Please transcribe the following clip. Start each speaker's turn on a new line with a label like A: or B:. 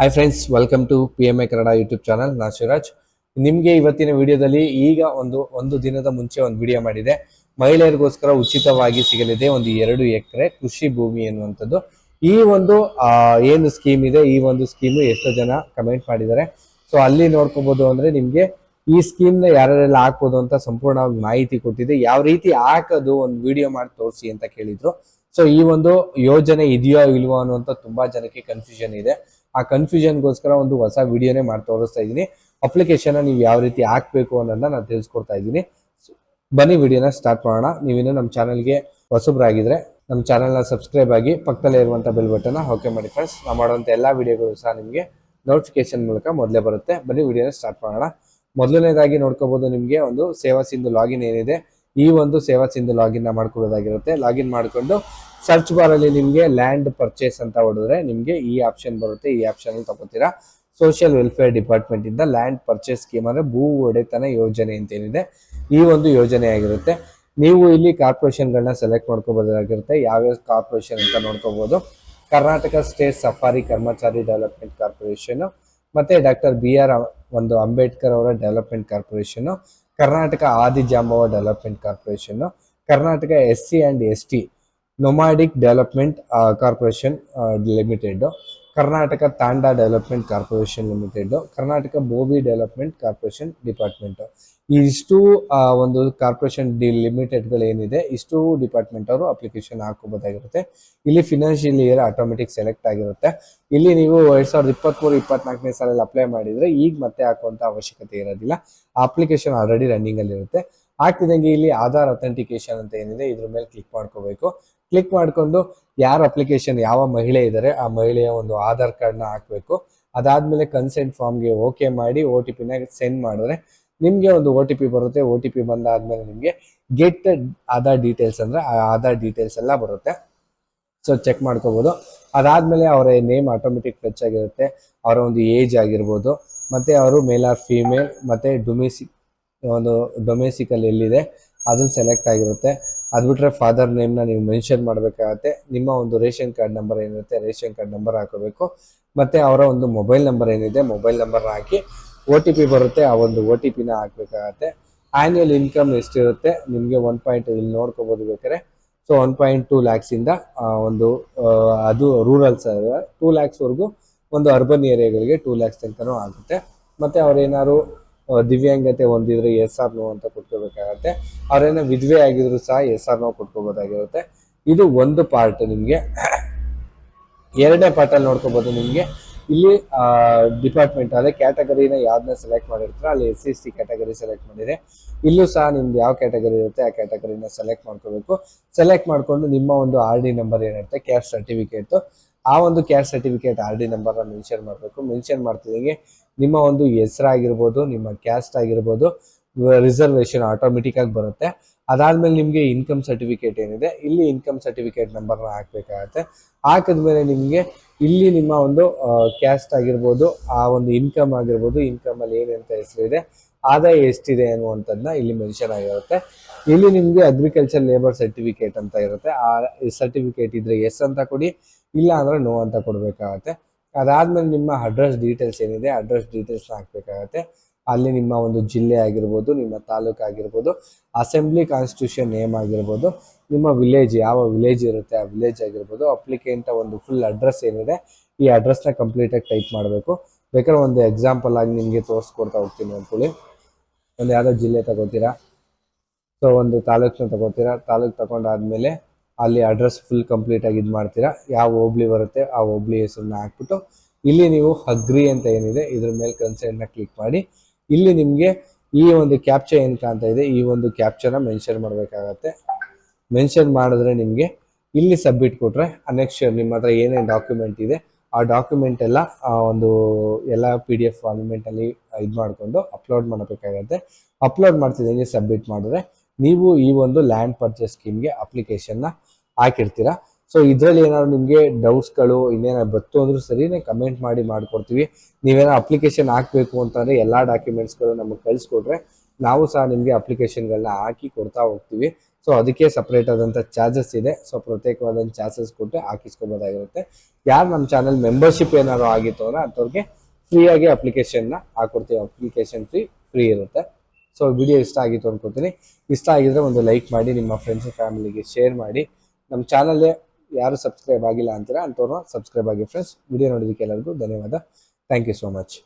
A: Hi friends welcome to P M A Kannada YouTube channel ನಾ ಶಿವರಾಜ್ ನಿಮಗೆ ಇವತ್ತಿನ ವಿಡಿಯೋದಲ್ಲಿ ಈಗ ಒಂದು ಒಂದು ದಿನದ ಮುಂಚೆ ಒಂದು ವಿಡಿಯೋ ಮಾಡಿದೆ. ಮಹಿಳೆಯರಿಗೋಸ್ಕರ ಉಚಿತವಾಗಿ ಸಿಗಲಿದೆ ಒಂದು ಎರಡು ಎಕರೆ ಕೃಷಿ ಭೂಮಿ ಎನ್ನುವಂಥದ್ದು. ಈ ಒಂದು ಏನು ಸ್ಕೀಮ್ ಇದೆ, ಈ ಒಂದು ಸ್ಕೀಮು ಎಷ್ಟೋ ಜನ ಕಮೆಂಟ್ ಮಾಡಿದ್ದಾರೆ. ಸೊ ಅಲ್ಲಿ ನೋಡ್ಕೋಬಹುದು ಅಂದ್ರೆ ನಿಮಗೆ ಈ ಸ್ಕೀಮ್ನ ಯಾರ್ಯಾರೆಲ್ಲ ಯಾರೆಲ್ಲ ಹಾಕ್ಬೋದು ಅಂತ ಸಂಪೂರ್ಣವಾಗಿ ಮಾಹಿತಿ ಕೊಟ್ಟಿದೆ. ಯಾವ ರೀತಿ ಹಾಕೋದು ಒಂದು ವಿಡಿಯೋ ಮಾಡಿ ತೋರಿಸಿ ಅಂತ ಕೇಳಿದ್ರು. ಸೊ ಈ ಒಂದು ಯೋಜನೆ ಇದೆಯೋ ಇಲ್ವೋ ಅನ್ನುವಂಥ ತುಂಬಾ ಜನಕ್ಕೆ ಕನ್ಫ್ಯೂಷನ್ ಇದೆ. ಆ ಕನ್ಫ್ಯೂಷನ್ಗೋಸ್ಕರ ಒಂದು ಹೊಸ ವಿಡಿಯೋನೇ ಮಾಡಿ ತೋರಿಸ್ತಾ ಇದ್ದೀನಿ. ಅಪ್ಲಿಕೇಶನ್ ನೀವು ಯಾವ ರೀತಿ ಹಾಕ್ಬೇಕು ಅನ್ನೋದನ್ನ ನಾನು ತಿಳಿಸ್ಕೊಡ್ತಾ ಇದ್ದೀನಿ. ಬನ್ನಿ ವಿಡಿಯೋನ ಸ್ಟಾರ್ಟ್ ಮಾಡೋಣ. ನೀವಿನ್ನೂ ನಮ್ಮ ಚಾನಲ್ಗೆ ಹೊಸಬ್ರಾಗಿದ್ರೆ ನಮ್ಮ ಚಾನಲ್ನ ಸಬ್ಸ್ಕ್ರೈಬ್ ಆಗಿ ಪಕ್ಕದಲ್ಲೇ ಇರುವಂಥ ಬೆಲ್ ಬಟನ್ನ ಓಕೆ ಮಾಡಿ ಫ್ರೆಂಡ್ಸ್ ನಾವು ಮಾಡುವಂಥ ಎಲ್ಲ ವಿಡಿಯೋಗಳು ಸಹ ನಿಮಗೆ ನೋಟಿಫಿಕೇಶನ್ ಮೂಲಕ ಮೊದಲೇ ಬರುತ್ತೆ. ಬನ್ನಿ ವಿಡಿಯೋನ ಸ್ಟಾರ್ಟ್ ಮಾಡೋಣ. ಮೊದಲನೇದಾಗಿ ನೋಡ್ಕೋಬೋದು ನಿಮಗೆ ಒಂದು ಸೇವಾ ಸಿಂಧು ಲಾಗಿನ್ ಏನಿದೆ. ಈ ಒಂದು ಸೇವಾ ಸಿಂಧು ಲಾಗಿನ್ನ ಮಾಡ್ಕೊಳ್ಳೋದಾಗಿರುತ್ತೆ ಲಾಗಿನ್ ಮಾಡ್ಕೊಂಡು ಸರ್ಚ್ ಬಾರ್ ಅಲ್ಲಿ ನಿಮಗೆ ಲ್ಯಾಂಡ್ ಪರ್ಚೇಸ್ ಅಂತ ಹೊಡೆದ್ರೆ ನಿಮಗೆ ಈ ಆಪ್ಷನ್ ಬರುತ್ತೆ, ಈ ಆಪ್ಷನ್ ಅಲ್ಲಿ ತಗೋತೀರಾ. ಸೋಷಿಯಲ್ ವೆಲ್ಫೇರ್ ಡಿಪಾರ್ಟ್ಮೆಂಟ್ ಇಂದ ಲ್ಯಾಂಡ್ ಪರ್ಚೇಸ್ ಸ್ಕೀಮ್ ಅಂದ್ರೆ ಭೂ ಒಡೆತನ ಯೋಜನೆ ಅಂತ ಏನಿದೆ ಈ ಒಂದು ಯೋಜನೆ ಆಗಿರುತ್ತೆ. ನೀವು ಇಲ್ಲಿ ಕಾರ್ಪೊರೇಷನ್ಗಳನ್ನ ಸೆಲೆಕ್ಟ್ ಮಾಡ್ಕೋಬೋದಾಗಿರುತ್ತೆ. ಯಾವ್ಯಾವ ಕಾರ್ಪೊರೇಷನ್ ಅಂತ ನೋಡ್ಕೋಬಹುದು Karnataka state Safai Karmachari development corporation ಮತ್ತೆ ಡಾಕ್ಟರ್ ಬಿ ಆರ್ ಒಂದು ಅಂಬೇಡ್ಕರ್ ಅವರ development corporation Karnataka Adijambava development corporation Karnataka S C and S T nomadic development corporation limited Karnataka Tanda development corporation limited Karnataka Bovi development corporation department ಇಷ್ಟು ಒಂದು corporation D ಲಿಮಿಟೆಡ್ಗಳು ಏನಿದೆ, ಇಷ್ಟು department ಅವರು application ಹಾಕೋಬಹುದಾಗಿರುತ್ತೆ ಇಲ್ಲಿ financial year automatic select ಆಗಿರುತ್ತೆ. ಇಲ್ಲಿ ನೀವು ಎರಡ್ ಸಾವಿರದ ಇಪ್ಪತ್ಮೂರು, ಇಪ್ಪತ್ನಾಲ್ಕನೇ ಸಾಲಲ್ಲಿ ಅಪ್ಲೈ ಮಾಡಿದ್ರೆ ಈಗ ಮತ್ತೆ ಹಾಕುವಂತ ಅವಶ್ಯಕತೆ ಇರೋದಿಲ್ಲ. ಅಪ್ಲಿಕೇಶನ್ ಆಲ್ರೆಡಿ ರನ್ನಿಂಗ್ ಅಲ್ಲಿ ಇರುತ್ತೆ ಹಾಕಿದಂಗೆ ಇಲ್ಲಿ ಆಧಾರ್ ಅಥೆಂಟಿಕೇಶನ್ ಅಂತ ಏನಿದೆ, ಇದ್ರ ಮೇಲೆ ಕ್ಲಿಕ್ ಮಾಡ್ಕೋಬೇಕು. ಕ್ಲಿಕ್ ಮಾಡಿಕೊಂಡು ಯಾರ ಅಪ್ಲಿಕೇಶನ್ ಯಾವ ಮಹಿಳೆ ಇದ್ದಾರೆ ಆ ಮಹಿಳೆಯ ಒಂದು ಆಧಾರ್ ಕಾರ್ಡ್ನ ಹಾಕಬೇಕು. ಅದಾದಮೇಲೆ ಕನ್ಸೆಂಟ್ ಫಾರ್ಮ್ಗೆ ಓಕೆ ಮಾಡಿ ಒ ಟಿ ಪಿನ ಸೆಂಡ್ ಮಾಡಿದ್ರೆ ನಿಮಗೆ ಒಂದು ಓ ಟಿ ಪಿ ಬರುತ್ತೆ. ಒ ಟಿ ಪಿ ಬಂದಾದ್ಮೇಲೆ ನಿಮಗೆ ಗೆಟ್ ಆಧಾರ್ ಡೀಟೇಲ್ಸ್ ಅಂದ್ರೆ ಆ ಆಧಾರ್ ಡೀಟೇಲ್ಸ್ ಎಲ್ಲ ಬರುತ್ತೆ. ಸೊ ಚೆಕ್ ಮಾಡ್ಕೋಬಹುದು ಅದಾದ್ಮೇಲೆ ಅವರ ನೇಮ್ ಆಟೋಮೆಟಿಕ್ ಟಚ್ ಆಗಿರುತ್ತೆ. ಅವರ ಒಂದು ಏಜ್ ಆಗಿರ್ಬೋದು. ಮತ್ತೆ ಅವರು ಮೇಲ್ ಆರ್ ಫೀಮೇಲ್ ಮತ್ತೆ ಡೊಮೆಸಿಕ್ ಒಂದು ಡೊಮೆಸಿಕಲ್ ಎಲ್ಲಿದೆ, ಅದನ್ನ ಸೆಲೆಕ್ಟ್ ಆಗಿರುತ್ತೆ. ಅದು ಬಿಟ್ರೆ ಫಾದರ್ ನೇಮ್ನ ನೀವು ಮೆನ್ಷನ್ ಮಾಡಬೇಕಾಗತ್ತೆ. ನಿಮ್ಮ ಒಂದು ರೇಷನ್ ಕಾರ್ಡ್ ನಂಬರ್ ಏನಿರುತ್ತೆ, ರೇಷನ್ ಕಾರ್ಡ್ ನಂಬರ್ ಹಾಕೋಬೇಕು. ಮತ್ತೆ ಅವರ ಒಂದು ಮೊಬೈಲ್ ನಂಬರ್ ಏನಿದೆ ಮೊಬೈಲ್ ನಂಬರ್ನ ಹಾಕಿ ಒ ಟಿ ಪಿ ಬರುತ್ತೆ, ಆ ಒಂದು ಒ ಟಿ ಪಿನ ಹಾಕ್ಬೇಕಾಗತ್ತೆ. ಆ್ಯನ್ಯಲ್ ಇನ್ಕಮ್ ಎಷ್ಟಿರುತ್ತೆ, ನಿಮಗೆ ಒನ್ ಪಾಯಿಂಟ್ ಇಲ್ಲಿ ನೋಡ್ಕೋಬೋದು ಬೇಕಾದ್ರೆ. ಸೊ ಒನ್ ಪಾಯಿಂಟ್ ಟೂ ಲ್ಯಾಕ್ಸಿಂದ ಒಂದು ಅದು ರೂರಲ್ಸ್ ಟೂ ಲ್ಯಾಕ್ಸ್ವರೆಗೂ ಒಂದು ಅರ್ಬನ್ ಏರಿಯಾಗಳಿಗೆ ಟೂ ಲ್ಯಾಕ್ಸ್ ತನಕನೂ ಆಗುತ್ತೆ. ಮತ್ತೆ ಅವ್ರೇನಾದ್ರು ಏನಾದ್ರು ದಿವ್ಯಾಂಗತೆ ಹೊಂದಿದ್ರೆ ಎಸ್ ಆರ್ ನೋ ಅಂತ ಕೊಟ್ಕೋಬೇಕಾಗತ್ತೆ. ಅವ್ರೇನೋ ವಿಧವೆ ಆಗಿದ್ರು ಸಹ ಎಸ್ ಆರ್ ನೋ ಕೊಟ್ಕೋಬೋದಾಗಿರುತ್ತೆ. ಇದು ಒಂದು ಪಾರ್ಟ್ ನಿಮಗೆ. ಎರಡನೇ ಪಾರ್ಟ್ ಅಲ್ಲಿ ನೋಡ್ಕೋಬಹುದು ನಿಮಗೆ. ಇಲ್ಲಿ ಡಿಪಾರ್ಟ್ಮೆಂಟ್ ಅದೇ ಕ್ಯಾಟಗರಿನ ಯಾವ್ದನ್ನ ಸೆಲೆಕ್ಟ್ ಮಾಡಿರ್ತಾರೆ ಅಲ್ಲಿ S C S T category select ಮಾಡಿದೆ ಇಲ್ಲೂ ಸಹ ನಿಮ್ದು ಯಾವ ಕ್ಯಾಟಗರಿ ಇರುತ್ತೆ ಆ ಕ್ಯಾಟಗರಿನ ಸೆಲೆಕ್ಟ್ ಮಾಡ್ಕೋಬೇಕು. ಸೆಲೆಕ್ಟ್ ಮಾಡ್ಕೊಂಡು ನಿಮ್ಮ ಒಂದು ಆರ್ ಡಿ ನಂಬರ್ ಏನಿರುತ್ತೆ ಕ್ಯಾಸ್ಟ್ ಸರ್ಟಿಫಿಕೇಟ್ ಆ ಒಂದು ಕ್ಯಾಸ್ಟ್ ಸರ್ಟಿಫಿಕೇಟ್ ಆರ್ ಡಿ ನಂಬರ್ನ ಮೆನ್ಷನ್ ಮಾಡಬೇಕು. ಮೆನ್ಷನ್ ಮಾಡ್ತಿದ್ದಂಗೆ ನಿಮ್ಮ ಒಂದು ಹೆಸರಾಗಿರ್ಬೋದು, ನಿಮ್ಮ ಕ್ಯಾಸ್ಟ್ ಆಗಿರ್ಬೋದು ರಿಸರ್ವೇಶನ್ ಆಟೋಮೆಟಿಕ್ ಆಗಿ ಬರುತ್ತೆ. ಅದಾದ್ಮೇಲೆ ನಿಮಗೆ ಇನ್ಕಮ್ ಸರ್ಟಿಫಿಕೇಟ್ ಏನಿದೆ, ಇಲ್ಲಿ ಇನ್ಕಮ್ ಸರ್ಟಿಫಿಕೇಟ್ ನಂಬರ್ನ ಹಾಕ್ಬೇಕಾಗತ್ತೆ. ಹಾಕಿದ್ಮೇಲೆ ನಿಮಗೆ ಇಲ್ಲಿ ನಿಮ್ಮ ಒಂದು ಕ್ಯಾಸ್ಟ್ ಆಗಿರ್ಬೋದು, ಆ ಒಂದು ಇನ್ಕಮ್ ಆಗಿರ್ಬೋದು ಇನ್ಕಮ್ ಅಲ್ಲಿ ಏನಂತ ಹೆಸರಿದೆ ಆದಾಯ ಎಷ್ಟಿದೆ ಅನ್ನುವಂಥದ್ದನ್ನ ಇಲ್ಲಿ ಮೆನ್ಷನ್ ಆಗಿರುತ್ತೆ. ಇಲ್ಲಿ ನಿಮಗೆ ಅಗ್ರಿಕಲ್ಚರ್ ಲೇಬರ್ ಸರ್ಟಿಫಿಕೇಟ್ ಅಂತ ಇರುತ್ತೆ. ಆ ಸರ್ಟಿಫಿಕೇಟ್ ಇದ್ರೆ ಎಸ್ ಅಂತ ಕೊಡಿ, ಇಲ್ಲ ಅಂದ್ರೆ ನೋ ಅಂತ ಕೊಡಬೇಕಾಗತ್ತೆ. ಅದಾದ್ಮೇಲೆ ನಿಮ್ಮ ಅಡ್ರೆಸ್ ಡೀಟೇಲ್ಸ್ ಏನಿದೆ ಅಡ್ರೆಸ್ ಡೀಟೇಲ್ಸ್ನ ಹಾಕ್ಬೇಕಾಗತ್ತೆ. ಅಲ್ಲಿ ನಿಮ್ಮ ಒಂದು ಜಿಲ್ಲೆ ಆಗಿರ್ಬೋದು, ನಿಮ್ಮ ತಾಲೂಕು ಆಗಿರ್ಬೋದು, ಅಸೆಂಬ್ಲಿ ಕಾನ್ಸ್ಟಿಟ್ಯೂಷನ್ ನೇಮ್ ಆಗಿರ್ಬೋದು, ನಿಮ್ಮ ವಿಲೇಜ್ ಯಾವ ವಿಲೇಜ್ ಇರುತ್ತೆ, ಆ ವಿಲೇಜ್ ಆಗಿರ್ಬೋದು ಅಪ್ಲಿಕೆಂಟ್ ಒಂದು ಫುಲ್ ಅಡ್ರೆಸ್ ಏನಿದೆ, ಈ ಅಡ್ರೆಸ್ನ ಕಂಪ್ಲೀಟಾಗಿ ಟೈಪ್ ಮಾಡಬೇಕು. ಬೇಕಾದ್ರೆ ಒಂದು ಎಕ್ಸಾಂಪಲ್ ಆಗಿ ನಿಮಗೆ ತೋರಿಸ್ಕೊಡ್ತಾ ಹೋಗ್ತೀನಿ ಅಂದ್ಕೊಳ್ಳಿ ಒಂದು ಯಾವುದೋ ಜಿಲ್ಲೆ ತಗೋತೀರಾ? ಸೊ ಒಂದು ತಾಲೂಕ್ನ ತಗೋತೀರಾ? ತಾಲೂಕು ತಗೊಂಡಾದ್ಮೇಲೆ ಅಲ್ಲಿ ಅಡ್ರೆಸ್ ಫುಲ್ ಕಂಪ್ಲೀಟ್ ಆಗಿ ಇದು ಮಾಡ್ತೀರಾ? ಯಾವ ಹೋಬ್ಳಿ ಬರುತ್ತೆ, ಆ ಹೋಬ್ಳಿ ಹೆಸರನ್ನ ಹಾಕ್ಬಿಟ್ಟು, ಇಲ್ಲಿ ನೀವು ಅಗ್ರಿ ಅಂತ ಏನಿದೆ, ಇದ್ರ ಮೇಲೆ ಕನ್ಸೆಂಟ್ನ ಕ್ಲಿಕ್ ಮಾಡಿ ಇಲ್ಲಿ ನಿಮಗೆ ಈ ಒಂದು ಕ್ಯಾಪ್ಚರ್ ಏನು ಕಾಣ್ತಾ ಇದೆ? ಈ ಒಂದು ಕ್ಯಾಪ್ಚರ್ನ ಮೆನ್ಷನ್ ಮಾಡಬೇಕಾಗತ್ತೆ. ಮೆನ್ಷನ್ ಮಾಡಿದ್ರೆ ನಿಮಗೆ ಇಲ್ಲಿ ಸಬ್ಮಿಟ್ ಕೊಟ್ಟರೆ ನೆಕ್ಸ್ಟ್ ನಿಮ್ಮ ಹತ್ರ ಏನೇನು ಡಾಕ್ಯುಮೆಂಟ್ ಇದೆ, ಆ ಡಾಕ್ಯುಮೆಂಟ್ ಎಲ್ಲ ಒಂದು ಎಲ್ಲ ಪಿ ಡಿ ಎಫ್ ಫಾರ್ಮೆಂಟಲ್ಲಿ ಇದು ಮಾಡಿಕೊಂಡು ಅಪ್ಲೋಡ್ ಮಾಡಬೇಕಾಗತ್ತೆ. ಅಪ್ಲೋಡ್ ಮಾಡ್ತಿದ್ದಂಗೆ ಸಬ್ಮಿಟ್ ಮಾಡಿದ್ರೆ ನೀವು ಈ ಒಂದು ಲ್ಯಾಂಡ್ ಪರ್ಚೇಸ್ ಸ್ಕೀಮ್ಗೆ ಅಪ್ಲಿಕೇಶನ್ನ ಹಾಕಿರ್ತೀರಾ? ಸೊ ಇದರಲ್ಲಿ ಏನಾದ್ರು ನಿಮಗೆ ಡೌಟ್ಸ್ಗಳು ಇನ್ನೇನಾದ್ರು ಬತ್ತು ಅಂದ್ರೂ ಸರಿನೇ ಕಮೆಂಟ್ ಮಾಡಿ ಮಾಡ್ಕೊಡ್ತೀವಿ. ನೀವೇನೋ ಅಪ್ಲಿಕೇಶನ್ ಹಾಕಬೇಕು ಅಂತಂದರೆ ಎಲ್ಲ ಡಾಕ್ಯುಮೆಂಟ್ಸ್ಗಳು ನಮಗೆ ಕಳಿಸ್ಕೊಟ್ರೆ ನಾವು ಸಹ ನಿಮಗೆ ಅಪ್ಲಿಕೇಶನ್ಗಳನ್ನ ಹಾಕಿ ಕೊಡ್ತಾ ಹೋಗ್ತೀವಿ. ಸೊ ಅದಕ್ಕೆ ಸಪ್ರೇಟ್ ಆದಂಥ ಚಾರ್ಜಸ್ ಇದೆ. ಸೊ ಪ್ರತ್ಯೇಕವಾದಂಥ ಚಾರ್ಜಸ್ ಕೊಟ್ಟು ಹಾಕಿಸ್ಕೋಬೋದಾಗಿರುತ್ತೆ. ಯಾರು ನಮ್ಮ ಚಾನಲ್ ಮೆಂಬರ್ಶಿಪ್ ಏನಾದ್ರು ಆಗಿತ್ತು ಅಂದ್ರೆ ಅಂಥವ್ರಿಗೆ ಫ್ರೀಯಾಗಿ ಅಪ್ಲಿಕೇಶನ್ನ ಹಾಕೊಡ್ತೀವಿ. ಅಪ್ಲಿಕೇಶನ್ ಫ್ರೀ ಫ್ರೀ ಇರುತ್ತೆ. ಸೊ ವಿಡಿಯೋ ಇಷ್ಟ ಆಗಿತ್ತು ಅನ್ಕೋತೀನಿ. ಇಷ್ಟ ಆಗಿದ್ರೆ ಒಂದು ಲೈಕ್ ಮಾಡಿ, ನಿಮ್ಮ ಫ್ರೆಂಡ್ಸ್ ಫ್ಯಾಮಿಲಿಗೆ ಶೇರ್ ಮಾಡಿ. ನಮ್ಮ ಚಾನಲ್ ಯಾರು ಸಬ್ಸ್ಕ್ರೈಬ್ ಆಗಿಲ್ಲ ಅಂತೀರಾ ಅಂಥವ್ರನ್ನ ಸಬ್ಸ್ಕ್ರೈಬ್ ಆಗಿ ಫ್ರೆಂಡ್ಸ್ ವಿಡಿಯೋ ನೋಡೋದಕ್ಕೆ ಎಲ್ಲರಿಗೂ ಧನ್ಯವಾದ. Thank you so much